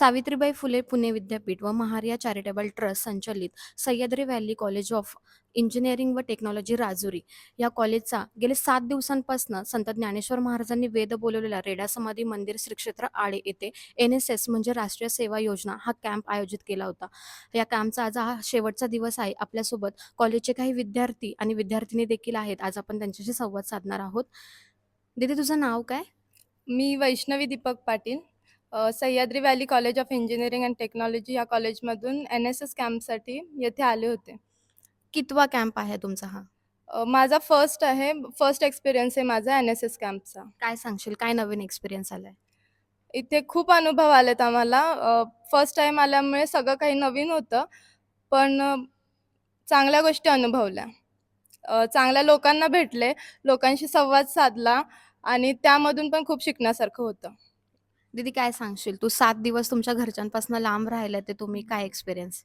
सावित्रीबाई फुले पुणे विद्यापीठ व Mahariya charitable trust संचलित Sahyadri valley college of engineering व टेक्नॉलॉजी राजुरी या कॉलेजचा गेले सात दिवसांपासून संत ज्ञानेश्वर महाराजांनी वेद बोलवलेला रेडा समाधी मंदिर श्री क्षेत्र आळे येथे एन एस एस म्हणजे राष्ट्रीय सेवा योजना हा कॅम्प आयोजित केला होता. या कॅम्पचा आज हा शेवटचा दिवस आहे. आपल्यासोबत कॉलेजचे काही विद्यार्थी आणि विद्यार्थिनी देखील आहेत. आज आपण त्यांच्याशी संवाद साधणार आहोत. दीदी तुझं नाव काय? मी Vaishnavi Deepak Patil. Sahyadri valley college of engineering and technology या कॉलेजमधून एन एस एस कॅम्पसाठी येथे आले होते. कितवा कॅम्प आहे तुमचा हा? अ, माझा फर्स्ट आहे फर्स्ट एक्सपिरियन्स आहे माझा एन एस एस कॅम्पचा. काय सांगशील? काय नवीन एक्सपिरियन्स आलाय? इथे खूप अनुभव आलेत आम्हाला. फर्स्ट टाईम आल्यामुळे सगळं काही नवीन होतं पण अ, चांगल्या गोष्टी अनुभवल्या. अ, चांगल्या लोकांना भेटले लोकांशी संवाद साधला आणि त्यामधून पण खूप शिकण्यासारखं होतं. दीदी काय सांगशील? तू सात दिवस तुमच्या घरच्यांपासून लांब राहिलं ते तुम्ही काय एक्सपिरियन्स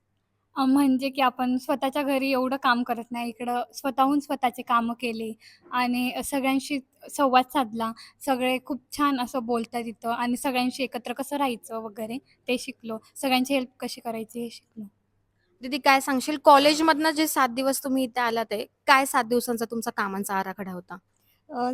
अ, म्हणजे की आपण स्वतःच्या घरी एवढं काम करत नाही. इकडं स्वतःहून स्वतःचे कामं केले आणि सगळ्यांशी संवाद साधला. सगळे खूप छान असं बोलतात तिथं आणि सगळ्यांशी एकत्र कसं राहायचं वगैरे ते शिकलो. सगळ्यांची हेल्प कशी करायची हे शिकलो. दीदी काय सांगशील? कॉलेजमधनं जे सात दिवस तुम्ही इथे आलात आहे काय सात दिवसांचा तुमचा कामांचा आराखडा होता?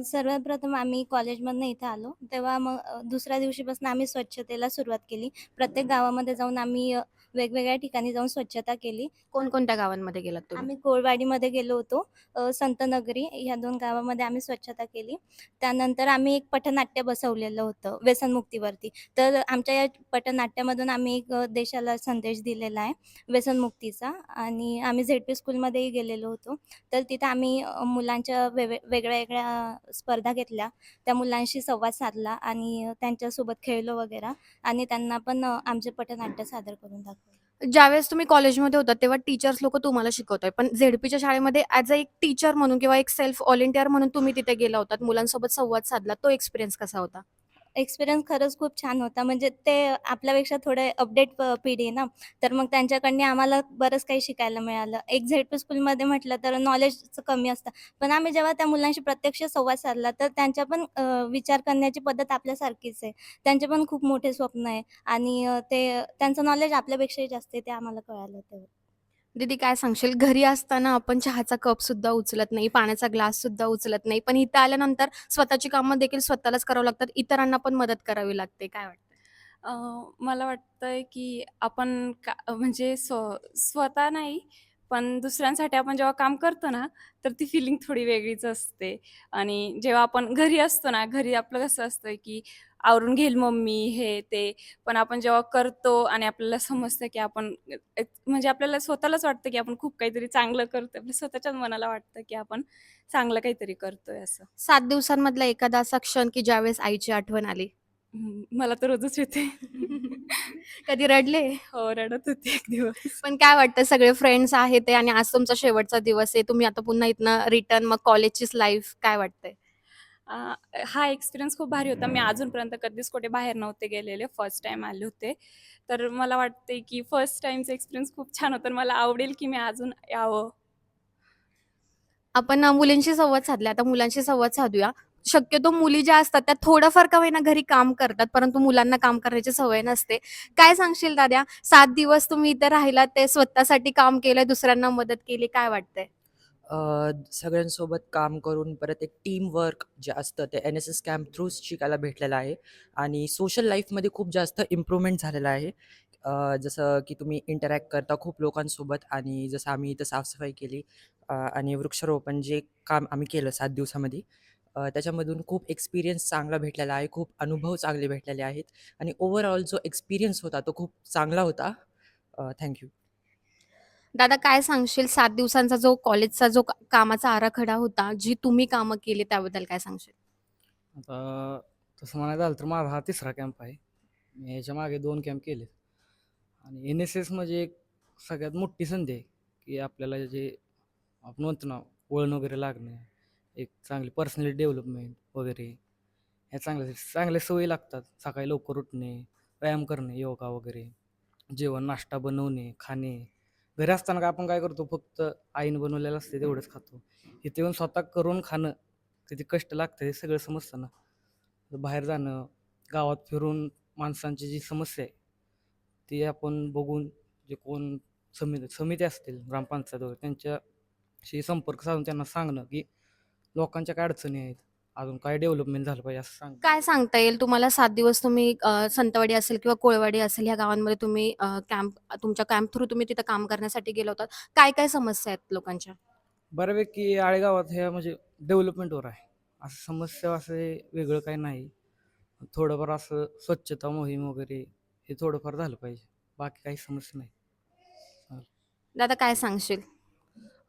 सर्वप्रथम आम्ही कॉलेजमधनं इथं आलो. तेव्हा मग दुसऱ्या दिवशीपासून आम्ही स्वच्छतेला सुरुवात केली. प्रत्येक गावामध्ये जाऊन आम्ही वेगवेगळ्या ठिकाणी जाऊन स्वच्छता केली. कोणकोणत्या गावांमध्ये गेलात तुम्ही? आम्ही कोळवाडीमध्ये गेलो होतो. संतनगरी ह्या दोन गावामध्ये आम्ही स्वच्छता केली. त्यानंतर आम्ही एक पथनाट्य बसवलेलं होतं व्यसनमुक्तीवरती. तर आमच्या या पथनाट्यामधून आम्ही एक देशाला संदेश दिलेला आहे व्यसनमुक्तीचा. आणि आम्ही झेड पी स्कूलमध्येही गेलेलो होतो. तर तिथं आम्ही मुलांच्या वेगळ्या वेगळ्या स्पर्धा घेतल्या. त्या मुलांशी संवाद साधला आणि त्यांच्यासोबत खेळलो वगैरे आणि त्यांना पण आमचे पटनाट्य सादर करून दाखवलं. ज्यावेळेस तुम्ही कॉलेजमध्ये होता तेव्हा टीचर्स लोक तुम्हाला शिकवतोय. पण झेडपीच्या शाळेमध्ये ऍज अ एक टीचर म्हणून किंवा एक सेल्फ व्हॉलेंटियर म्हणून तुम्ही तिथे गेला होता मुलांसोबत संवाद साधला तो एक्सपिरियन्स कसा होता? एक्सपिरियन्स खरंच खूप छान होता. म्हणजे ते आपल्यापेक्षा थोडे अपडेट पिढी आहे ना. तर मग त्यांच्याकडनं आम्हाला बरंच काही शिकायला मिळालं. एक झेड पी स्कूलमध्ये म्हटलं तर नॉलेजचं कमी असतं. पण आम्ही जेव्हा त्या मुलांशी प्रत्यक्ष संवाद साधला तर त्यांच्या पण विचार करण्याची पद्धत आपल्यासारखीच आहे. त्यांचे पण खूप मोठे स्वप्न आहे. आणि ते त्यांचं नॉलेज आपल्यापेक्षाही जास्त आहे ते आम्हाला कळालं तेव्हा. दीदी काय सांगशील? घरी असताना आपण चहाचा कप सुद्धा उचलत नाही पाण्याचा ग्लास सुद्धा उचलत नाही. पण इथं आल्यानंतर स्वतःची कामं देखील स्वतःलाच करावं लागतात. इतरांना पण मदत करावी लागते. काय वाटतं? अ, मला वाटतंय की आपण का म्हणजे स्व स्वतः नाही पण दुसऱ्यांसाठी आपण जेव्हा काम करतो ना तर ती फिलिंग थोडी वेगळीच असते. आणि जेव्हा आपण घरी असतो ना घरी आपलं कसं असतं की आवरून घेईल मम्मी हे ते पण आपण जेव्हा करतो आणि आपल्याला समजतं की आपण म्हणजे आपल्याला स्वतःलाच वाटतं की आपण खूप काहीतरी चांगलं करतोय. आपल्या स्वतःच्याच मनाला वाटतं की आपण चांगलं काहीतरी करतोय असं. सात दिवसांमधला एखादा असा क्षण की ज्यावेळेस आईची आठवण आली? मला तर रोजच येते. कधी रडले? हो रडत होते एक दिवस. पण काय वाटतं सगळे फ्रेंड्स आहेत ते आणि आज तुमचा शेवटचा दिवस आहे तुम्ही आता पुन्हा इथनं रिटर्न मग कॉलेजचीच लाईफ काय वाटतंय? हा एक्सपिरियन्स खूप भारी होता. मी अजूनपर्यंत कधीच कुठे बाहेर नव्हते गेलेले फर्स्ट टाइम आले होते. तर मला वाटते की फर्स्ट टाइमचा एक्सपिरियन्स खूप छान होता. आणि मला आवडेल की मी अजून यावं. आपण अ, मुलींशी संवाद साधला. आता मुलांशी संवाद साधूया. शक्यतो मुली ज्या असतात त्या थोडंफार का होईना घरी काम करतात परंतु मुलांना काम करण्याची सवय नसते. काय सांगशील दाद्या? सात दिवस तुम्ही इथे राहिला ते स्वतःसाठी काम केलंय दुसऱ्यांना मदत केली काय वाटतंय? सगळ्यांसोबत काम करून परत एक टीम वर्क जे असतं ते N S S camp through शिकायला भेटलेलं आहे. आणि सोशल लाईफमध्ये खूप जास्त इम्प्रूव्हमेंट झालेलं आहे. जसं की तुम्ही इंटरॅक्ट करता खूप लोकांसोबत आणि जसं आम्ही इथं साफसफाई केली आणि वृक्षारोपण जे काम आम्ही केलं सात दिवसामध्ये अ, त्याच्यामधून खूप एक्सपिरियन्स चांगला भेटलेला आहे खूप अनुभव चांगले भेटलेले आहेत आणि ओव्हरऑल जो एक्सपिरियन्स होता तो खूप चांगला होता. थँक्यू दादा काय सांगशील? सात दिवसांचा जो कॉलेजचा जो का- कामाचा आराखडा होता जी तुम्ही कामं केली त्याबद्दल काय सांगशील? आता तसं म्हणायचं झालं तर माझा हा तिसरा कॅम्प आहे. मी ह्याच्या मागे दोन कॅम्प केले आणि एन एस एस म्हणजे एक सगळ्यात मोठी संधी आहे की आपल्याला जे आपण म्हणतो ना वळण वगैरे लागणं. एक चांगली पर्सनली डेव्हलपमेंट वगैरे. ह्या चांगल्या चांगल्या सवयी लागतात. सकाळी लवकर उठणे व्यायाम करणे योगा वगैरे. जेवण नाश्ता बनवणे खाणे. घरी असताना काय आपण काय करतो? फक्त आईनं बनवलेलं असते तेवढंच खातो. इथे येऊन स्वतः करून खाणं किती कष्ट लागतं हे सगळं समजतं ना. बाहेर जाणं गावात फिरून माणसांची जी समस्या आहे ती आपण बघून जे कोण समिती समिती असतील ग्रामपंचायत वगैरे त्यांच्याशी संपर्क साधून त्यांना सांगणं की लोकांच्या काय अडचणी आहेत? अजून काय डेव्हलपमेंट झालं पाहिजे असं सांग. काय सांगता येईल? तुम्हाला सात दिवस तुम्ही अ, संतवाडी असेल किंवा कोळवाडी असेल ह्या गावांमध्ये तुम्ही कॅम्प तुमच्या कॅम्प थ्रू तुम्ही तिथं काम करण्यासाठी गेला होतात काय काय समस्या आहेत लोकांच्या? बऱ्यापैकी आळेगावात ह्या म्हणजे डेव्हलपमेंटवर आहे. असं समस्या असं हे वेगळं काही नाही. थोडंफार असं स्वच्छता मोहीम वगैरे हे थोडंफार झालं पाहिजे. बाकी काही समस्या नाही. दादा काय सांगशील?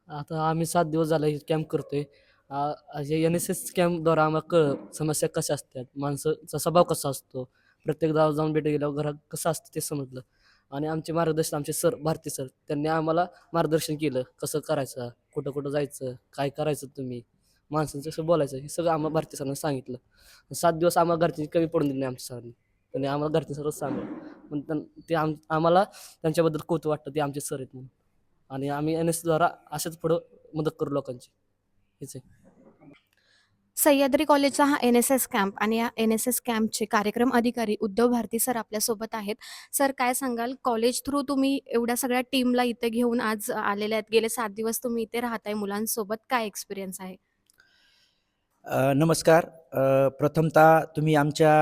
आता आम्ही सात दिवस झाला हे कॅम्प करतोय. एन एस एस कॅम्पद्वारा आम्हाला कळ समस्या कशा असतात माणसाचा स्वभाव कसा असतो प्रत्येक गावात जाऊन भेट गेल्यावर घरात कसं असतं ते समजलं. आणि आमचे मार्गदर्शन आमचे सर भारती सर त्यांनी आम्हाला मार्गदर्शन केलं कसं करायचं कुठं कुठं जायचं काय करायचं तुम्ही माणसांचं कसं बोलायचं हे सगळं आम्हाला भारती सरांनी सांगितलं. सात दिवस आम्हाला घरची कमी पडून दिली नाही आमच्या सरांनी. त्यांनी आम्हाला घरचे सर्वच सांगलं पण ते आम आम्हाला त्यांच्याबद्दल कौतुक वाटतं ते आमचे सर आहेत म्हणून. आणि आम्ही एन एसद्वारा असेच पुढं मदत करू लोकांची. हेच आहे. सह्याद्री कॉलेजचा हा एन एस एस कॅम्प आणि या एन एस एस कॅम्पचे कार्यक्रम अधिकारी उद्धव भारती सर आपल्यासोबत आहेत. सर काय सांगाल? कॉलेज थ्रू तुम्ही एवढ्या सगळ्या टीमला इथे घेऊन आज आलेले आहेत. गेले सात दिवस तुम्ही इथे राहताय मुलांसोबत. काय एक्सपिरियन्स आहे? नमस्कार. प्रथमतः तुम्ही आमच्या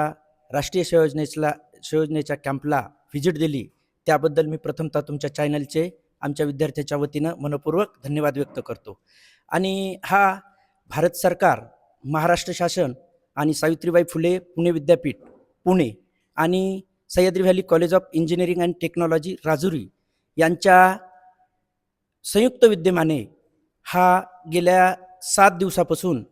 राष्ट्रीय संयोजनेला संयोजनेच्या कॅम्पला व्हिजिट दिली. त्याबद्दल मी प्रथमतः तुमच्या चॅनलचे आमच्या विद्यार्थ्याच्या वतीनं मनपूर्वक धन्यवाद व्यक्त करतो. आणि हा भारत सरकार महाराष्ट्र शासन आणि सावित्रीबाई फुले पुणे विद्यापीठ पुणे आणि Sahyadri valley college of engineering and technology Rajuri यांच्या संयुक्त विद्यमाने हा गेल्या सात दिवसापासून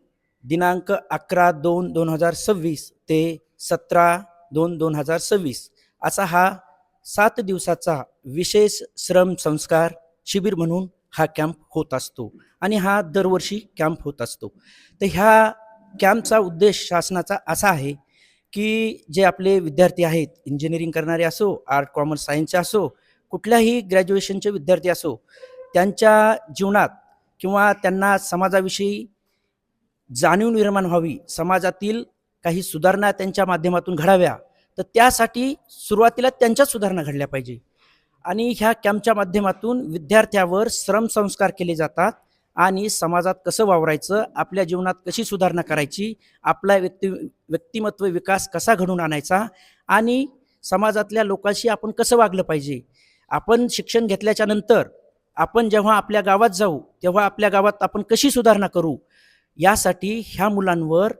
दिनांक अकरा दोन दोन हजार सव्वीस ते सतरा दोन दोन हजार सव्वीस असा हा सात दिवसाचा विशेष श्रम संस्कार शिबिर म्हणून हा कॅम्प होत असतो आणि हा दरवर्षी कॅम्प होत असतो. तर ह्या कॅम्पचा उद्देश शासनाचा असा आहे की जे आपले विद्यार्थी आहेत इंजिनिअरिंग करणारे असो आर्ट कॉमर्स सायन्सचे असो कुठल्याही ग्रॅज्युएशनचे विद्यार्थी असो त्यांच्या जीवनात किंवा त्यांना समाजाविषयी जाणीव निर्माण व्हावी समाजातील काही सुधारणा त्यांच्या माध्यमातून घडाव्या तर त्यासाठी सुरुवातीला त्यांच्या सुधारणा घडल्या पाहिजे. आणि ह्या कॅम्पच्या माध्यमातून विद्यार्थ्यावर श्रमसंस्कार केले जातात आणि समाजात कसं वावरायचं आपल्या जीवनात कशी सुधारणा करायची आपला व्यक्ती व्यक्तिमत्व विकास कसा घडून आणायचा आणि समाजातल्या लोकांशी आपण कसं वागलं पाहिजे? आपण शिक्षण घेतल्याच्या नंतर आपण जेव्हा आपल्या गावात जाऊ तेव्हा आपल्या गावात आपण कशी सुधारणा करू? यासाठी ह्या मुलांवर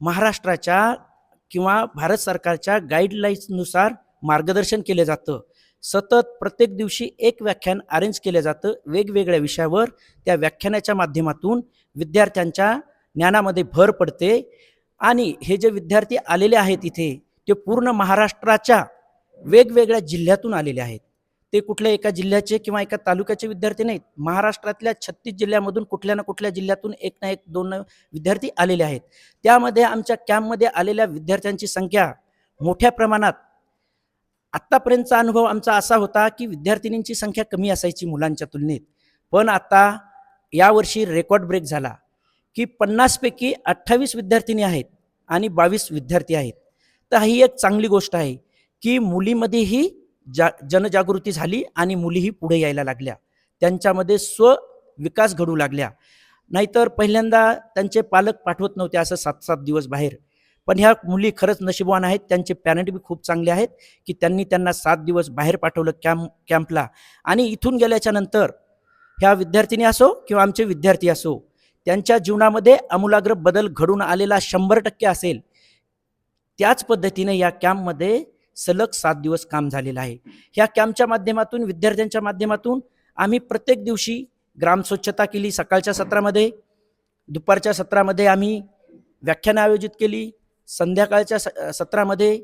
महाराष्ट्राच्या किंवा भारत सरकारच्या गाईडलाईन्सनुसार मार्गदर्शन केलं जातं. सतत प्रत्येक दिवशी एक व्याख्यान अरेंज केलं जातं वेगवेगळ्या विषयावर. त्या व्याख्यानाच्या माध्यमातून विद्यार्थ्यांच्या ज्ञानामध्ये भर पडते. आणि हे जे विद्यार्थी आलेले आहेत इथे ते पूर्ण महाराष्ट्राच्या वेगवेगळ्या जिल्ह्यातून आलेले आहेत. ते कुठल्या एका जिल्ह्याचे किंवा एका तालुक्याचे विद्यार्थी नाहीत. महाराष्ट्रातल्या छत्तीस जिल्ह्यामधून कुठल्या ना कुठल्या जिल्ह्यातून एक ना एक दोन विद्यार्थी आलेले आहेत. त्यामध्ये आमच्या कॅम्पमध्ये आलेल्या विद्यार्थ्यांची संख्या मोठ्या प्रमाणात आत्तापर्यंतचा अनुभव आमचा असा होता की विद्यार्थिनींची संख्या कमी असायची मुलांच्या तुलनेत. पण आता यावर्षी रेकॉर्ड ब्रेक झाला की पन्नासपैकी अठ्ठावीस विद्यार्थिनी आहेत आणि बावीस विद्यार्थी आहेत. तर ही एक चांगली गोष्ट आहे की मुलीमध्येही जा जनजागृती झाली आणि मुलीही पुढे यायला लागल्या. त्यांच्यामध्ये स्व विकास घडू लागल्या. नाहीतर पहिल्यांदा त्यांचे पालक पाठवत नव्हते असं सात सात दिवस बाहेर. पण ह्या मुली खरंच नशीबवान आहेत. त्यांचे पॅरेंट बी खूप चांगले आहेत की त्यांनी त्यांना सात दिवस बाहेर पाठवलं कॅम्प कॅम्पला आणि इथून गेल्याच्यानंतर ह्या विद्यार्थिनी असो किंवा आमचे विद्यार्थी असो त्यांच्या जीवनामध्ये आमूलाग्र बदल घडून आलेला शंभर टक्के असेल. त्याच पद्धतीने या कॅम्पमध्ये सलग सात दिवस काम झालेलं आहे. ह्या कॅम्पच्या माध्यमातून विद्यार्थ्यांच्या माध्यमातून आम्ही प्रत्येक दिवशी ग्राम स्वच्छता केली. सकाळच्या सत्रामध्ये दुपारच्या सत्रामध्ये आम्ही व्याख्यानं आयोजित केली. संध्याकाळच्या स सत्रामध्ये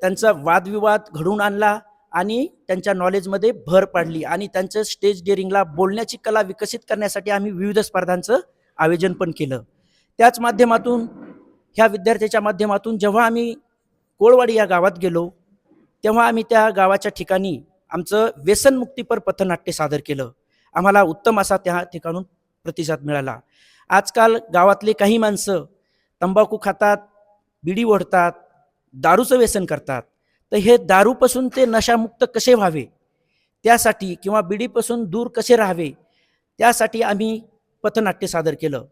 त्यांचा वादविवाद घडवून आणला आणि त्यांच्या नॉलेजमध्ये भर पाडली आणि त्यांचं स्टेज डेअरिंगला बोलण्याची कला विकसित करण्यासाठी आम्ही विविध स्पर्धांचं आयोजन पण केलं. त्याच माध्यमातून ह्या विद्यार्थ्याच्या माध्यमातून जेव्हा आम्ही कोळवाडी या गावात गेलो तेव्हा आम्ही त्या गावाच्या ठिकाणी आमचं व्यसनमुक्तीपर पथनाट्य सादर केलं. आम्हाला उत्तम असा त्या ठिकाणून प्रतिसाद मिळाला. आजकाल गावातले काही माणसं तंबाखू खातात बिडी ओढतात दारूचं व्यसन करतात. तर हे दारूपासून ते नशामुक्त कसे व्हावे? त्यासाठी किंवा बिडीपासून दूर कसे राहावे? त्यासाठी आम्ही पथनाट्य सादर केलं.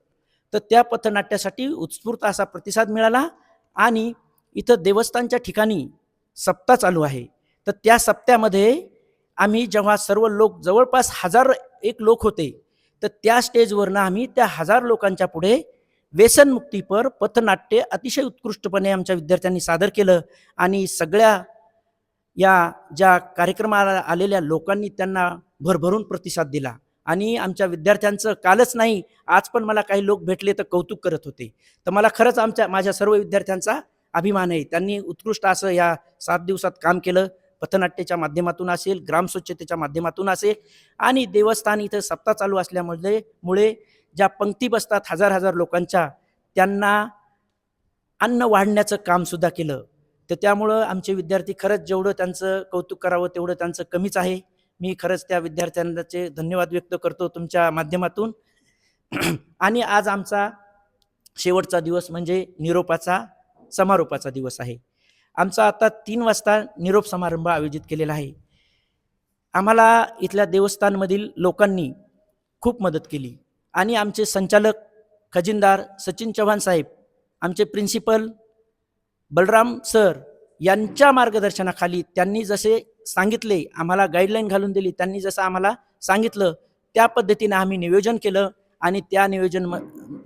तर त्या पथनाट्यासाठी उत्स्फूर्त असा प्रतिसाद मिळाला आणि इथं देवस्थानच्या ठिकाणी सप्ताह चालू आहे. तर त्या सप्त्यामध्ये आम्ही जेव्हा सर्व लोक जवळपास हजार एक लोक होते तर त्या स्टेजवरनं आम्ही त्या हजार लोकांच्या पुढे व्यसनमुक्तीपर पथनाट्य अतिशय उत्कृष्टपणे आमच्या विद्यार्थ्यांनी सादर केलं आणि सगळ्या या ज्या कार्यक्रमाला आलेल्या लोकांनी त्यांना भरभरून प्रतिसाद दिला. आणि आमच्या विद्यार्थ्यांचं कालच नाही आज पण मला काही लोक भेटले तर कौतुक करत होते. तर मला खरंच आमच्या माझ्या सर्व विद्यार्थ्यांचा अभिमान आहे. त्यांनी उत्कृष्ट असं या सात दिवसात काम केलं. पथनाट्याच्या माध्यमातून असेल ग्रामस्वच्छतेच्या माध्यमातून असेल आणि देवस्थान इथं सप्ताह चालू असल्यामुळे मुळे ज्या पंक्ती बसतात हजार हजार लोकांच्या त्यांना अन्न वाढण्याचं कामसुद्धा केलं. तर त्यामुळं आमचे विद्यार्थी खरंच जेवढं त्यांचं कौतुक करावं तेवढं त्यांचं कमीच आहे. मी खरंच त्या विद्यार्थ्यांचे धन्यवाद व्यक्त करतो तुमच्या माध्यमातून. आणि आज आमचा शेवटचा दिवस म्हणजे निरोपाचा समारोपाचा दिवस आहे. आमचा आता तीन वाजता निरोप समारंभ आयोजित केलेला आहे. आम्हाला इथल्या देवस्थानमधील लोकांनी खूप मदत केली. आणि आमचे संचालक खजिनदार सचिन चव्हाण साहेब आमचे प्रिन्सिपल बलराम सर यांच्या मार्गदर्शनाखाली त्यांनी जसे सांगितले आम्हाला गाईडलाईन घालून दिली त्यांनी जसं आम्हाला सांगितलं त्या पद्धतीने आम्ही नियोजन केलं आणि त्या नियोजन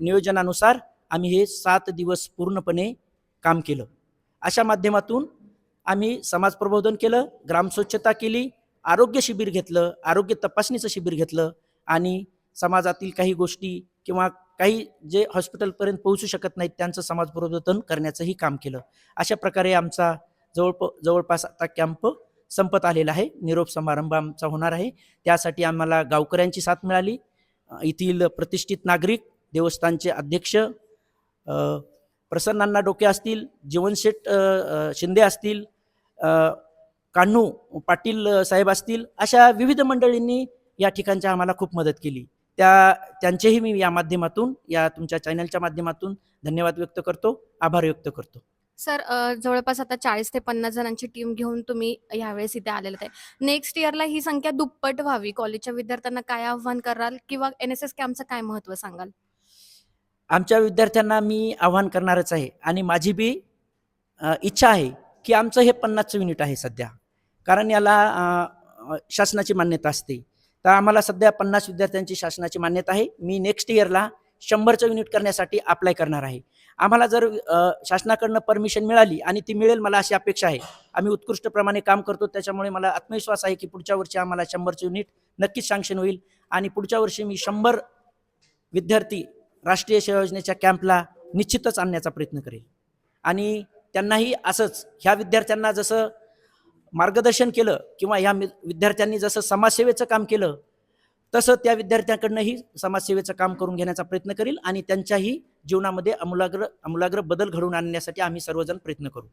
नियोजनानुसार आम्ही हे सात दिवस पूर्णपणे काम केलं. अशा माध्यमातून आम्ही समाज प्रबोधन केलं ग्रामस्वच्छता केली आरोग्य शिबिर घेतलं आरोग्य तपासणीचं शिबिर घेतलं आणि समाजातील काही गोष्टी किंवा काही जे हॉस्पिटलपर्यंत पोहोचू शकत नाहीत त्यांचं समाज प्रबोधन करण्याचंही काम केलं. अशा प्रकारे आमचा जवळप जवळपास आता कॅम्प संपत आलेला आहे. निरोप समारंभ आमचा होणार आहे. त्यासाठी आम्हाला गावकऱ्यांची साथ मिळाली. येथील प्रतिष्ठित नागरिक देवस्थानचे अध्यक्ष प्रसन्नांना डोके असतील जीवनशेठ शिंदे असतील कान्हू पाटील साहेब असतील अशा विविध मंडळींनी या ठिकाणच्या आम्हाला खूप मदत केली. त्या त्यांचेही मी या माध्यमातून या तुमच्या चॅनलच्या माध्यमातून धन्यवाद व्यक्त करतो आभार व्यक्त करतो. सर जवळपास आता चाळीस ते पन्नास जणांची टीम घेऊन तुम्ही यावेळेस इथे आलेले आहे. नेक्स्ट इयरला ही संख्या दुप्पट व्हावी. कॉलेजच्या विद्यार्थ्यांना काय आव्हान कराल किंवा एन एस एस कॅम्पचं काय महत्त्व सांगाल? आमच्या विद्यार्थ्यांना मी आव्हान करणारच आहे आणि माझी बी इच्छा आहे की आमचं हे पन्नासचं युनिट आहे सध्या. कारण याला शासनाची मान्यता असते. तर आम्हाला सध्या पन्नास विद्यार्थ्यांची शासनाची मान्यता आहे. मी नेक्स्ट इयरला शंभरचं युनिट करण्यासाठी अप्लाय करणार आहे. आम्हाला जर शासनाकडनं परमिशन मिळाली आणि ती मिळेल मला अशी अपेक्षा आहे. आम्ही उत्कृष्टप्रमाणे काम करतो त्याच्यामुळे मला आत्मविश्वास आहे की पुढच्या वर्षी आम्हाला शंभरचं युनिट नक्कीच सँक्शन होईल. आणि पुढच्या वर्षी मी शंभर विद्यार्थी राष्ट्रीय सेवा योजनेच्या कॅम्पला निश्चितच आणण्याचा प्रयत्न करेल. आणि त्यांनाही असंच ह्या विद्यार्थ्यांना जसं मार्गदर्शन केलं किंवा ह्या मि- विद्यार्थ्यांनी जसं समाजसेवेचं काम केलं तसं त्या विद्यार्थ्यांकडनंही समाजसेवेचं काम करून घेण्याचा प्रयत्न करील आणि त्यांच्याही जीवनामध्ये आमूलाग्र आमूलाग्र बदल घडवून आणण्यासाठी आम्ही सर्वजण प्रयत्न करू.